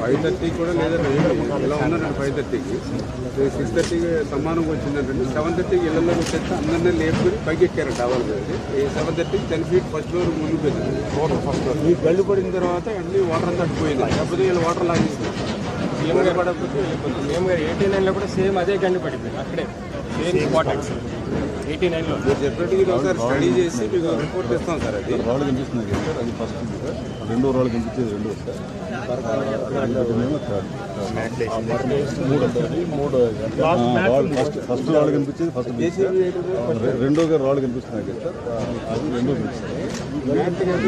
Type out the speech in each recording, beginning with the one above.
Five థర్టీకి కూడా లేదండి. ఇలా ఉన్నారండి ఫైవ్ థర్టీకి? సిక్స్ థర్టీకి సమానంగా వచ్చిందంటే సెవెన్ థర్టీకి ఇళ్ళలో వచ్చేస్తే అందరినీ లేపుకుని పైకి ఎక్కారు డబల్ మీద ఈ సెవెన్ థర్టీకి టెన్ ఫీట్ ఫస్ట్ ఫ్లోర్ ముందు వెళ్ళింది వాటర్ ఫస్ట్ ఫ్లోర్. ఈ గళ్ళు పడిన తర్వాత అన్ని వాటర్ అంతా అడ్డిపోయింది లేకపోతే వీళ్ళు వాటర్ లాగేసింది సీఎం గారు పడకపోతే వెళ్ళిపోతుంది మేము గారు ఎయిటీ నైన్లో కూడా సేమ్ అదే గండి పడింది అక్కడే సేమ్ ఇంపార్టెన్స్ ఎయిటీ నైన్లో మీరు చెప్పినట్టు ఇది ఒకసారి స్టడీ చేసి మీకు రిపోర్ట్ ఇస్తాం సార్ అది. రాళ్ళు కనిపిస్తున్నాయి కదా సార్ అది ఫస్ట్ సార్. రెండో రాళ్ళు కనిపించేది రెండో సార్. ఫస్ట్ ఫస్ట్ రాళ్ళు కనిపించేది ఫస్ట్ బీచ్ సార్. రె- రెండోగా రాళ్ళు కనిపిస్తున్నాయి కదా అది రెండో సార్.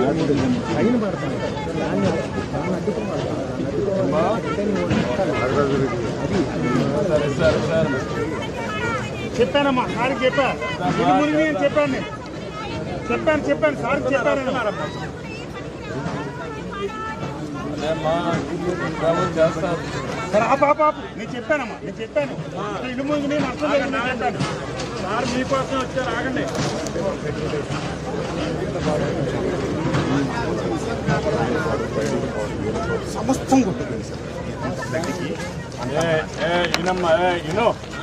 చెప్పానమ్మా సార్కి చెప్పా. ఇది మునిగి అని చెప్పాను. నేను చెప్పాను చెప్పాను సార్కి చెప్పాను సరే ఆ పాప ఆపు. నేను చెప్పానమ్మా నేను చెప్పాను. ఇల్లు ముందు నేను అర్థం జరిగింది నేను చెప్పాను. సార్ మీకోసం వచ్చారు ఆగండి. సమస్తం కొట్టుకుంది సార్. ఇనమ్మా ఇనో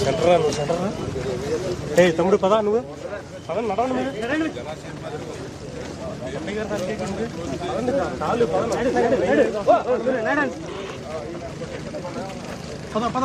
సెంటరా నువ్వు సెంటరా ఏ తమ్ముడు పదా నువ్వు? పద నడవండి మీరు. చాలు పద పద.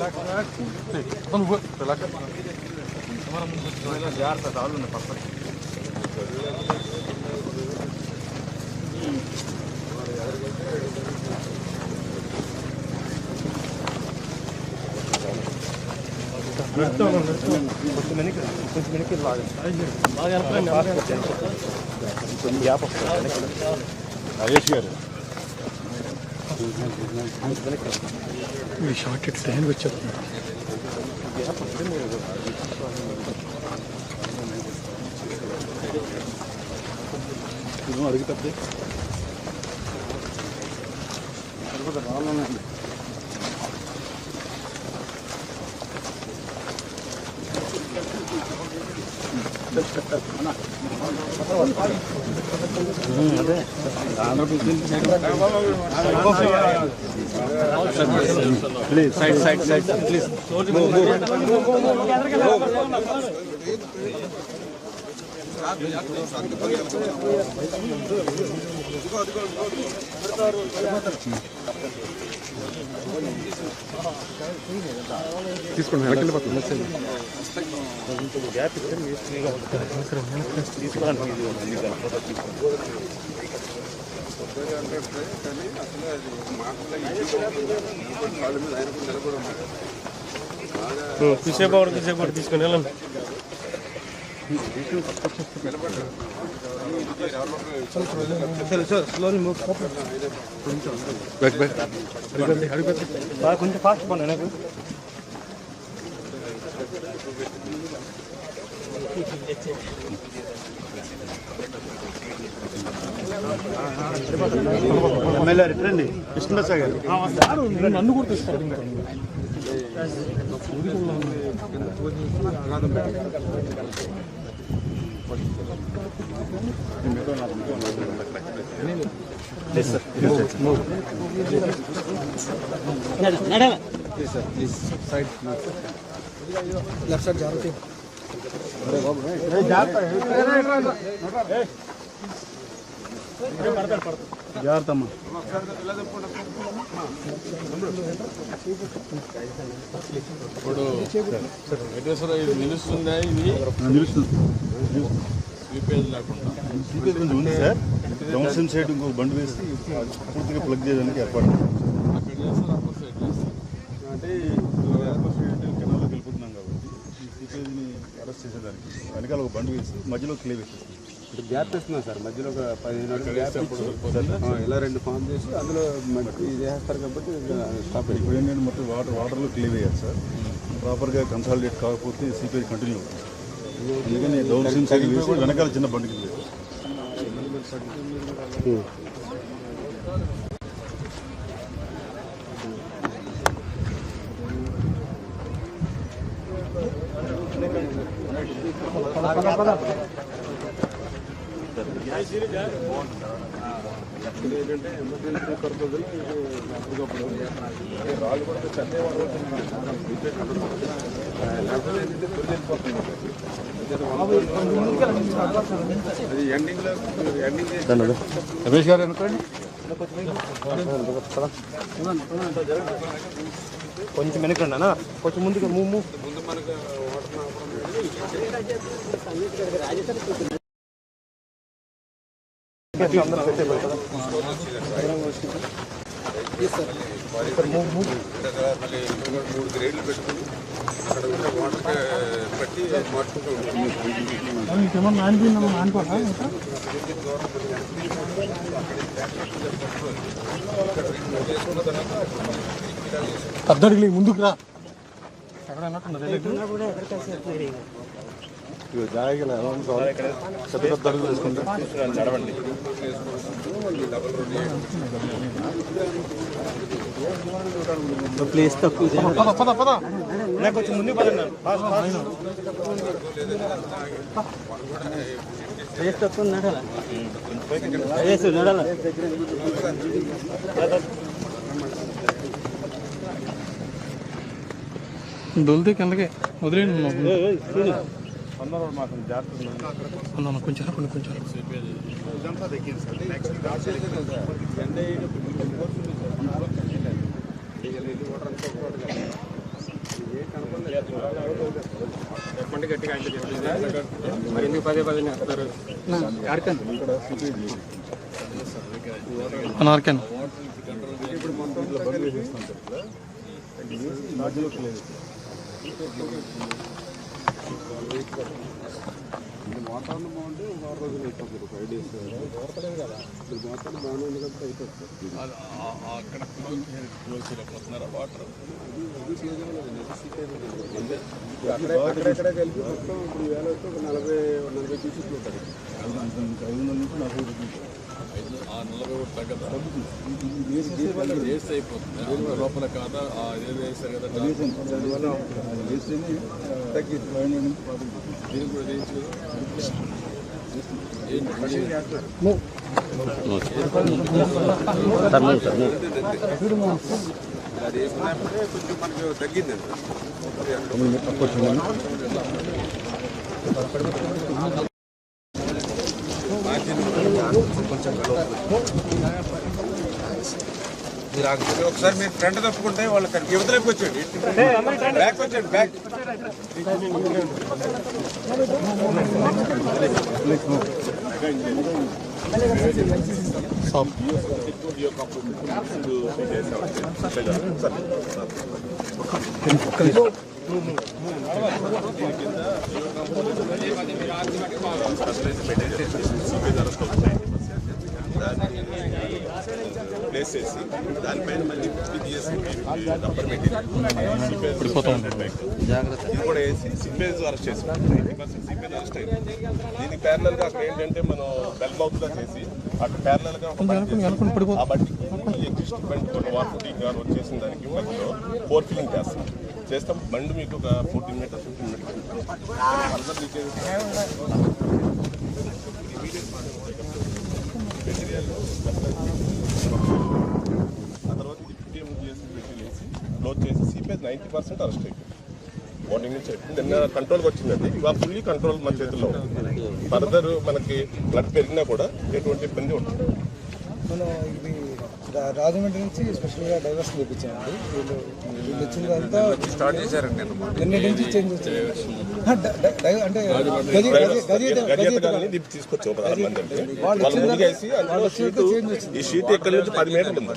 రిలాక్స్ కొంచెం వెనక్కి కొంచెం వెనక్కి లాగండి బాగా కొంచెం గ్యాప్ వస్తుంది రాజేష్ గారు ఈ షార్ట్ ఇట్ టైం వచ్చేస్తుంది నువ్వు అడిగేటప్పుడు please side side side please తీసుకోండి వెనక్కి వెళ్ళిపోతుంది తీసేపు ఒకటి తీసేపు ఒకటి తీసుకొని వెళ్ళండి. బ్యాక్ బ్యాక్ అడిగండి అడిగండి కొంచెం ఫాస్ట్ ఎమ్మెల్యే రండి కృష్ణదాస్ గారు నన్ను గుర్తిస్తారు జాగ్రత్త ఇప్పుడు వెంకటేశ్వర ఇది నిలుస్తుందా ఇది? నిలుస్తుంది. స్లీపేజ్ లేకుండా. సీపేజ్ కొంచెం ఉంది సార్. డౌన్ సైడ్ ఇంకో బండి వేసి పూర్తిగా ప్లగ్ చేయడానికి ఏర్పాటు చేశాం. అక్కడ చేస్తారు అప్పర్ సైడ్ చేస్తారు అంటే అప్పర్ సైడ్ అంటే కెనాల్లోకి వెళ్ళిపోతున్నాం కాబట్టి అరెస్ట్ చేసేదానికి. వెనకాల ఒక బండి వేసి మధ్యలో క్లే వేసేస్తాం. ఇప్పుడు గ్యాప్ ఇస్తున్నాం సార్. మధ్యలో ఒక పదిహేను అడుగులు గ్యాప్ ఇచ్చి, ఇలా రెండు ఫామ్ చేసి అందులో మట్టి ఇది వేస్తారు కాబట్టి స్టాప్ ఇప్పుడు ఏంటంటే మొత్తం వాటర్ వాటర్లో క్లే వేయాలి సార్. ప్రాపర్గా కన్సాలిడేట్ కాకపోతే సీపేజ్ కంటిన్యూ అవుతుంది. అందుకని డౌన్ సిమ్ వేసి వెనకాల చిన్న బండికి ఏంటంటే ఎమర్జెన్సీ పర్పస్ అప్పటికప్పుడు రాళ్ళు కూడా చెత్త లేకపోతే ఏంటంటే తొలి వెళ్ళిపోతుంది. అది ఎండింగ్లో ఎండింగ్ చేసి రమేష్ గారు అనుకోండి కొంచెం వెనకండి అన్న. కొంచెం మూవ్ ముందు మనకు మూడు గ్రేడ్లు పెట్టుకుని అక్కడ ఉన్న వాటర్ బట్టి మార్చుకుంటూ ఉంటాం. ఇంకేమన్నా నానిపోయిందమ్మా నానిపోతా అద్దడికి ముందుకు రా. ఎక్కడ జాగ్రత్తగా ఎలా ఉంది పెద్ద పెద్ద వేసుకుంటే ప్లేస్ తక్కువ పద పద పద నాకు ముందు పదండి ప్లేస్ తక్కువ నడాల ప్లేస్ నడాల దొలితే కిందకి. వదిలేండి అన్న కొంచెం కొన్ని కొంచెం చెప్పండి గట్టిగా అంటే చెప్పండి మరి ఎందుకు పదే పదే వేస్తారు అనార్కెన్ మధ్యలో క్లే వాతావరణం బాగుంటే వారం రోజులు అయిపోతుంది ఫైవ్ డేస్ ఇప్పుడు వాతావరణం బాగానే ఉంది కాబట్టి అయిపోతుంది అక్కడ క్లోజ్ చేయలేకపోతున్నారా వాటర్ అక్కడే అక్కడెక్కడే కలిపి మొత్తం ఇప్పుడు వేల వస్తే ఒక నలభై నలభై పీసెస్ ఉంటాయి. ఐదు వందల నుంచి నలభై ఐదు నలభై కూడా తగ్గదా వేస్ట్ అయిపోతుంది లోపల కాదా ఆ ఏది వేస్తారు కదా దానివల్ల తగ్గింది కూడా అది వేసుకున్నప్పుడే కొంచెం మనకు మీరు ఒకసారి మీరు ఫ్రంట్ తప్పుకుంటే వాళ్ళకి యువతలోకి వచ్చేయండి బ్యాక్ వచ్చేయండి బ్యాక్ పెట్టేసి దాన్ని మళ్ళీ బిజిఎస్ రబ్బర్ ఇది కూడా వేసి సిపేజ్ అరెస్ట్ చేసి ఎయిటీ పర్సెంట్ సిపేజ్ అరెస్ట్ ఏంటంటే మనం బెల్మౌత్గా చేసి అక్కడ ప్యారలల్గా ఆ బట్టి ఎగ్జిస్ట్ బండి కొన్ని వన్ దానికి మధ్యలో ఫోర్ ఫిలింగ్ చేస్తాం చేస్తాం. బండి మీకు ఒక ఫోర్టీన్ మీటర్స్ ఫిఫ్టీన్ మీటర్స్ అందరూ ఆ తర్వాత ఇది ఫిఫ్టీ ఎంఎం క్లోజ్ చేసి సిపిఎస్ నైంటీ పర్సెంట్ అరెస్ట్ అయిపోయింది. మార్నింగ్ నుంచి నిన్న కంట్రోల్కి వచ్చిందండి. ఇవాళ ఫుల్లీ కంట్రోల్ మన చేతుల్లో ఉంది. ఫర్దర్ మనకి బ్లడ్ పెరిగినా కూడా ఎటువంటి ఇబ్బంది ఉంటుంది రాజమండ్రి నుంచి స్పెషల్గా డైవర్స్ తెప్పించామండి వీళ్ళు వీళ్ళు స్టార్ట్ చేశారండి నేను నిన్నటి నుంచి చేంజ్ వచ్చింది అంటే గది గది గది తీసుకొచ్చాం ఒక వాళ్ళు షీట్ ఈ నుంచి పది మీటర్లు ఉంది.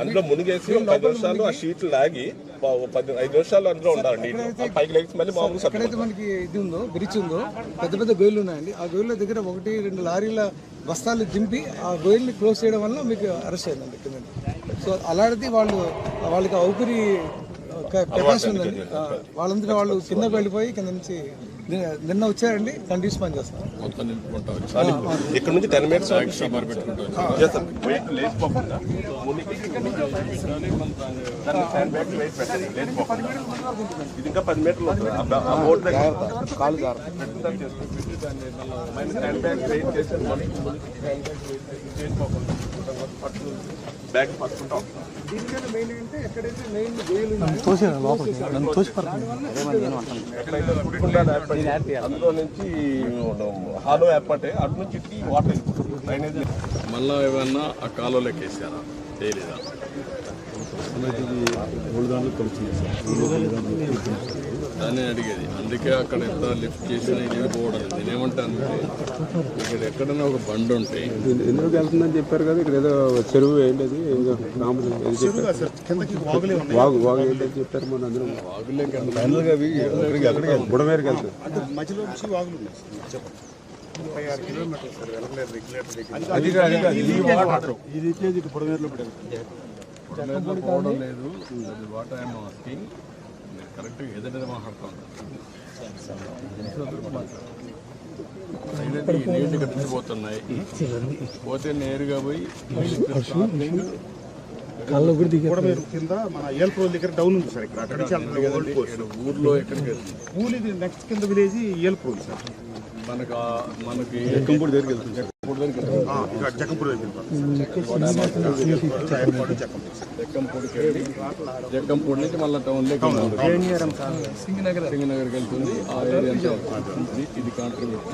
అందులో మునిగేసి పది నిమిషాలు ఆ షీట్ లాగి పది ఐదు నిమిషాలు అందులో ఉండాలండి పైకి లేచి మళ్ళీ మామూలు ఎక్కడైతే మనకి ఇది ఉందో బ్రిడ్జ్ ఉందో పెద్ద పెద్ద గొయ్యలు ఉన్నాయండి. ఆ గొయ్యల దగ్గర ఒకటి రెండు లారీల బస్తాలు దింపి ఆ గొయ్యల్ని క్లోజ్ చేయడం వల్ల మీకు అరెస్ట్ అయిందండి కింద సో అలాంటిది వాళ్ళు వాళ్ళకి ఔపిరి కెపాసిటీ ఉందండి. వాళ్ళందరూ వాళ్ళు కిందకు వెళ్ళిపోయి కింద నుంచి నిన్న- వచ్చారండి కంటిన్యూస్ పని చేస్తారు. మొత్తం ఇక్కడ నుంచి టెన్ మినిట్స్ ఇది ఇంకా పది మీటర్లు కాలు బ్యాగ్ పట్టుకుంటాం. అందులో నుంచి హాలో ఏర్పడే అటు నుంచి వాటర్ డ్రైనేజ్ మళ్ళా ఏమన్నా ఆ కాలువలోకి వేసారా తేలేదా మూడు దాంట్లో కలిసింది సార్. దాన్ని అడిగేది అందుకే అక్కడ ఎంత లిఫ్ట్ చేసినా ఇది పోవడం నేనేమంటాను ఇక్కడ ఎక్కడైనా ఒక బండి ఉంటే ఎందుకు వెళ్తుందని చెప్పారు కదా ఇక్కడ ఏదో చెరువు ఏంటది ఏదో రాముడు ఏదో చెప్పారు సార్ కిందకి వాగులే ఉన్నాయి వాగు వాగు ఏంటని చెప్పారు మన అందరం అవి అక్కడికి బుడమేరుకి వెళ్తారు వాగులు అది కాదు. ఈ వాటర్ పడేది పొడలేదో పోవడం లేదు అది వాటర్ ఐఎమ్ ఆస్కింగ్ కరెక్ట్గా నీళ్ళు ఇక్కడ నుంచి పోతున్నాయి పోతే నేరుగా పోయి కింద మన దగ్గర డౌన్ ఉంది సార్ ఇక్కడ. అక్కడ ఊర్లో ఎక్కడికి నెక్స్ట్ కింద విలేజ్ సార్. మనకు మనకి కంపూడి దగ్గరికి వెళ్తుంది జక్కంపూడి నుంచి మళ్ళీ టౌన్లోకి సింగనగర్. సింగనగర్కి వెళ్తుంది. ఆ ఏరియా. ఇది కాంట్రిబ్యూట్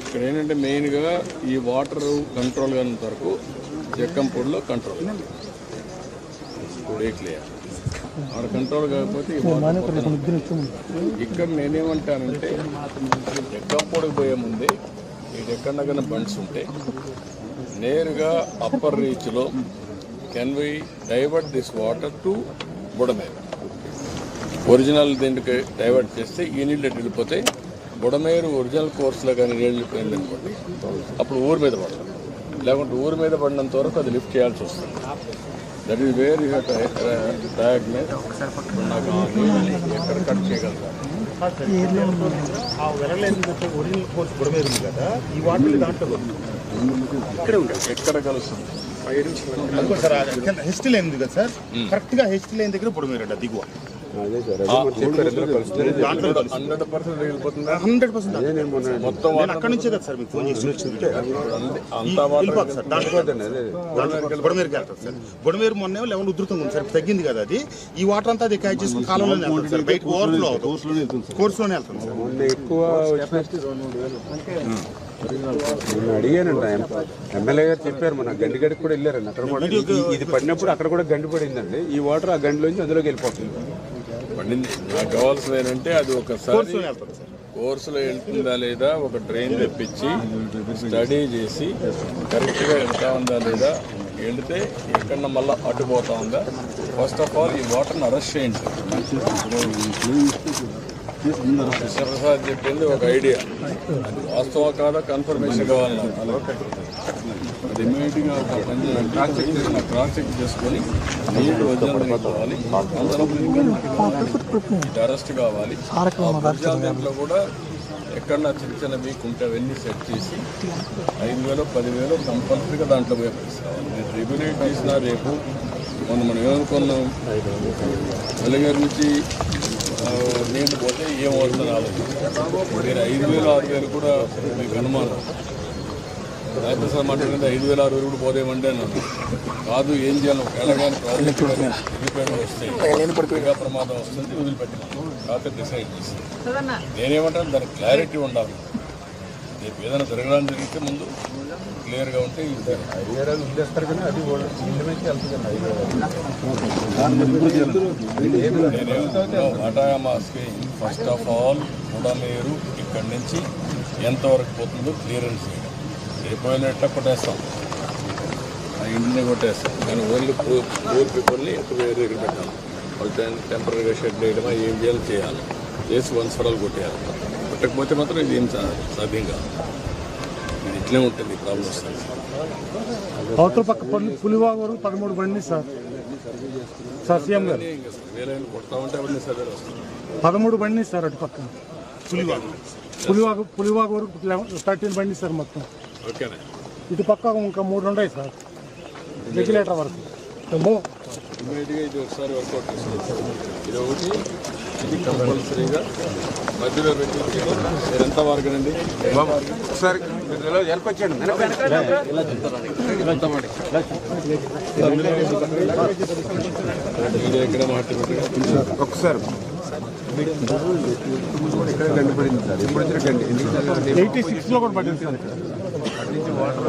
ఇక్కడ ఏంటంటే మెయిన్గా ఈ వాటర్ కంట్రోల్ కానంత వరకు జక్కంపూడిలో కంట్రోల్ క్లియర్ ఆడ కంట్రోల్ కాకపోతే. ఇక్కడ నేనేమంటానంటే జక్కంపూడికి పోయే ముందే ఇది ఎక్కడ బండ్స్ ఉంటే నేరుగా upper రీచ్లో can we divert this water to Budameru. Original దీనికి డైవర్ట్ చేస్తే ఈ నీళ్ళు ఎటు వెళ్ళిపోతే బుడమేరు ఒరిజినల్ కోర్సులో కానీ నీళ్ళు వెళ్ళిపోయింది అనుకోండి అప్పుడు ఊరి మీద పడతారు లేకుంటే ఊరి మీద పడినంత వరకు అది లిఫ్ట్ చేయాల్సి వస్తుంది. That is where you diagnose నాకు ఆ నీళ్ళని ఎక్కడ కట్ ఉంది ఎక్కడ కలుస్తుంది? అనుకో సార్ హెస్ట్ లైన్ ఉంది కదా సార్. కరెక్ట్గా హెస్ట్ లైన్ దగ్గర పొడవేరు దిగువ. హండ్రెడ్ పర్సెంట్ వెళ్ళిపోతుందా హండ్రెడ్ పర్సెంట్ అదే నేను మొన్న మొత్తం నేను అక్కడ నుంచే కదా సార్ మీకు ఫోన్ చేసి వచ్చింది అంతా వాటర్ వెళ్ళిపోతుంది సార్ దాంట్లో అదే అదే. దాంట్లో బుడమేరుకి వెళ్తారు సార్. బుడమేరు మొన్న లెవెల్ ఉధృతంగా ఉంది సార్. తగ్గింది కదా అది. ఈ వాటర్ అంతా అది క్యాచ్ చేసుకుని కాలంలోనే వెళ్తుంది సార్. బయట ఓవర్ఫ్లో అవుతుంది. కోర్సులోనే వెళ్తుంది సార్. ఎక్కువ నేను ఎమ్మెల్యే గారు చెప్పారు మన గండిగడికి కూడా వెళ్ళారండి అక్కడ కూడా ఇది- ఇది పడినప్పుడు అక్కడ కూడా గండి పడిందండి. ఈ వాటర్ ఆ గండిలోంచి అందులోకి వెళ్ళిపోతుంది. పడింది. నాకు కావాల్సింది ఏంటంటే అది ఒకసారి కోర్సులో వెళ్తుందా లేదా ఒక ట్రైన్ తెప్పించి స్టడీ చేసి కరెక్ట్గా వెళ్తా ఉందా లేదా వెళితే ఎక్కడ మళ్ళీ అడ్డుపోతా ఉందా? ఫస్ట్ ఆఫ్ ఆల్ ఈ వాటర్ని అరెస్ట్ చేయండి. కృష్ణప్రసాద్ చెప్పింది ఒక ఐడియా. అది వాస్తవం కాదా? కన్ఫర్మేషన్ కావాలి నాకు. అది ఇమీడియట్గా ఒక పని క్రాస్ చెక్ చేసి క్రాస్ చెక్ చేసుకొని నీళ్ళు వజ్రాలు కావాలి అరెస్ట్ కావాలి. ఆ వజ్రాల దీంట్లో కూడా ఎక్కడన్నా చిన్న చిన్న వీక్ ఉంటే అవన్నీ సెట్ చేసి ఐదు వేలు పదివేలు కంపల్సరీగా దాంట్లో పోయి తీసుకోవాలి మీరు రెగ్యులేట్ చేసినా రేపు మొన్న మనం ఏమనుకున్నాం వెలుగారి నుంచి నీళ్ళు పోతే ఏమవుతుంది ఆలోచించారు మీరు ఐదు వేలు ఆరు వేలు కూడా మీకు అనుమానం. రైతు సార్ ఐదు వేల ఆరు వేలు కూడా పోదేమంటే అన్నాను కాదు ఏం చేయాలి? ఒకవేళ కానీ ప్రాజెక్ట్ కానీ రిపేర్ వస్తే ఇంకా ప్రమాదం వస్తుంది వదిలిపెట్టినాను కాకపోతే డిసైడ్ చేసి. నేనేమంటాను? దానికి క్లారిటీ ఉండాలి. రేపు ఏదైనా జరగడానికి జరిగితే ముందు క్లియర్గా ఉంటే ఐదు వాటాయామాస్కి ఫస్ట్ ఆఫ్ ఆల్ ఉడమేరు ఇక్కడి నుంచి ఎంతవరకు పోతుందో క్లియరెన్స్ చేయడం రేపోయినట్ట కొట్టేస్తాం? ఆ ఇంటిని కొట్టేస్తాం. కానీ ఓన్లీ పూర్ పూర్ పీపుల్ని ఎక్కువ వేరే దగ్గర పెట్టాలి. వాళ్ళు టెంపరీగా షెడ్ వేయడమా ఏం చేయాలో చేయాలి. చేసి వన్స్ ఫర్ ఆల్ కొట్టేయాలి. కొట్టకపోతే మాత్రం ఇది ఏం సాధ్యం కాదు. ఇది ఇట్లే ఉంటుంది ప్రాబ్లం వస్తుంది అవతల పక్క పల్లి పులివాగూరు పదమూడు బండి సార్. సార్ సీఎం గారు. వేరే కొడతా ఉంటే అవన్నీ సర్వేలు వస్తుంది పదమూడు బండి సార్ అటు పక్క. పులివాగు. పులివాగూరు థర్టీన్ బండి సార్ మొత్తం. ఓకేనా. ఇటు పక్క ఇంకా మూడు ఉన్నాయి సార్. రెగ్యులేటర్ వరకు. ఇమీడియట్గా ఇది ఒకసారి వర్కౌట్ చేసుకోవచ్చు. ఇది ఒకటి ఇది కంపల్సరీగా. మధ్యలో పెట్టి మీరు ఎంత వారగనండి ఒకసారి మీరు వెనక్కి వచ్చేయండి ఇది ఎక్కడ మాట్లాడుకుంటే ఒకసారి. ఇక్కడ గండి పడింది సార్. ఎప్పుడు వచ్చిన గండి. ఎందుకంటే ఎయిటీ సిక్స్లో కూడా పట్టింది సార్ నుంచి వాటర్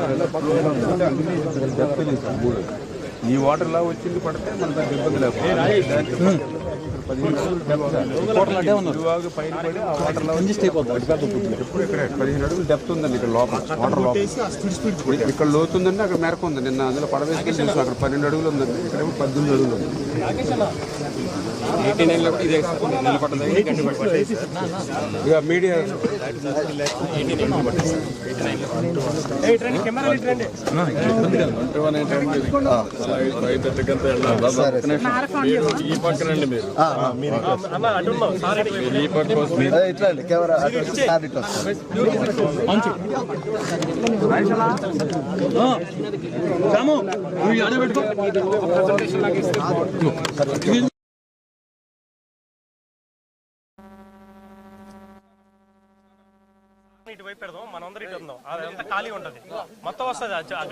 ఈ వాటర్ లా వచ్చింది పడితే మన దానికి ఇబ్బంది ఇవాగ పైన పడి ఆ వాటర్ లా ఎప్పుడు ఇక్కడ పదిహేను అడుగులు డెప్త్ ఉందండి ఇక్కడ లోపల వాటర్ లోపల. ఇక్కడ లోతు ఉందండి అక్కడ మేరకు ఉంది. నిన్న అందులో పడవేసుకొని చూసాం అక్కడ పన్నెండు అడుగులు ఉందండి. ఇక్కడ ఏమో పద్దెనిమిది అడుగులు ఉంది. ఇక మీడియా. ట్వంటీ వన్ ఏంటంటే మీరు ఈ ఇటువైపు పెడదాం మనందరం ఇటు ఉందాం అదంతా ఖాళీ ఉంటుంది. మొత్తం వస్తుంది ఆ గంట